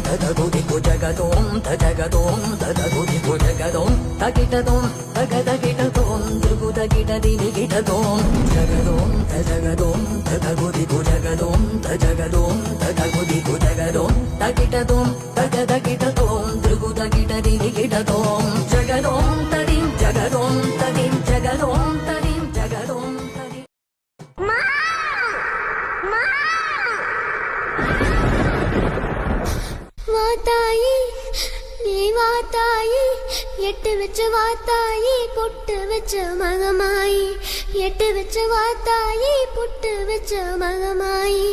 తగదు దిగు జగదోం తగదోం తగదు దిగు జగదోం తగిటదోం తగదగిటదోం దిగు తగిటది నిగిటదోం జగదోం తగదోం తగదు దిగు జగదోం తగదోం తగదు దిగు జగదోం తగిటదోం తగదగిటదోం దిగు తగిటది నిగిటదోం జగదోం తదిం జగదోం తదిం జగదోం తదిం జగదోం తదిం మా మా வாத்தாயி நீ வாத்தாயி எட்டு வச்ச வாத்தாயி பொட்டு வச்ச மகமாயி எட்டு வச்ச வாத்தாயி பொட்டு வச்ச மகமாயி.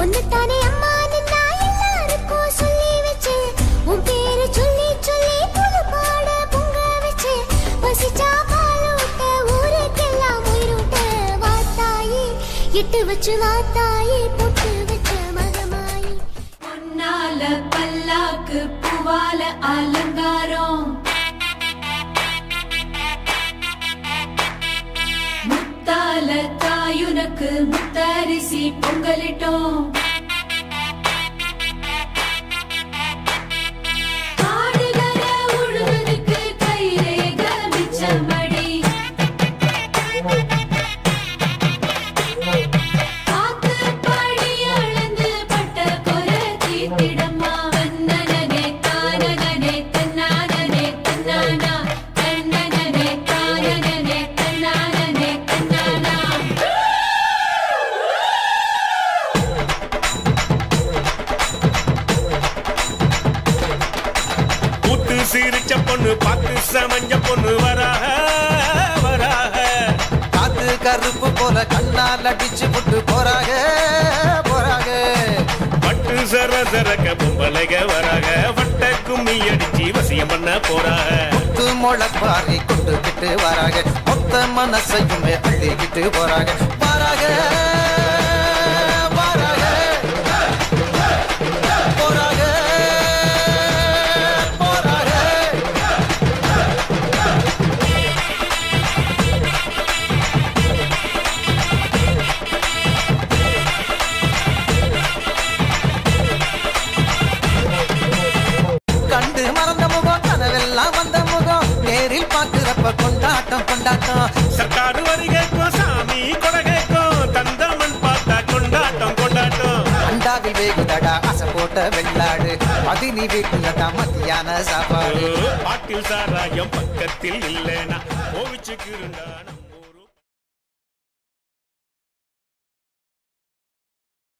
ஒன்னுத்தானே அம்மா நின்னா எல்லாருக்கும் சொல்லி வச்சேன் உன் பேரு சொல்லி சொல்லி புது பாட பொங்க வச்சேன் பசிச்சா பாலூட்ட ஊருக்கெல்லாம் உயிரூட்ட வாத்தாயி எட்டு வச்சு வாத்தாயி பூவால அலங்காரம் முத்தால தாயுனக்கு முத்தரிசி பொங்கலிட்டோம் சிரிச்ச பொண்ணு பார்த்து சமஞ்ச பொண்ணு வராக வராக. காத்து கருப்பு போல கண்ணால் அடிச்சு புட்டு போறாக போறாக. பட்டு சர சரக்க பொம்பளைக வராக வட்ட கும்மி அடிச்சு வசியம் பண்ண போறாக. முத்து முளைப்பாரி கொண்டுகிட்டு வராக மொத்த மனசையுமே அள்ளிக்கிட்டு போறாக வராக வராக. சர்க்காரு வரிகைக்கும் சாமி கொடகைக்கும் தந்தமன் பார்த்தா கொண்டாட்டம் கொண்டாட்டம். அண்டாவில் வேகுதடா அசை போட்ட வெள்ளாடு பதினி வீட்டுல தான் மத்தியான சாப்பாடு. பாட்டில் சாராயம் பக்கத்தில் இல்லைனா கோவிச்சுக்கு இருந்தா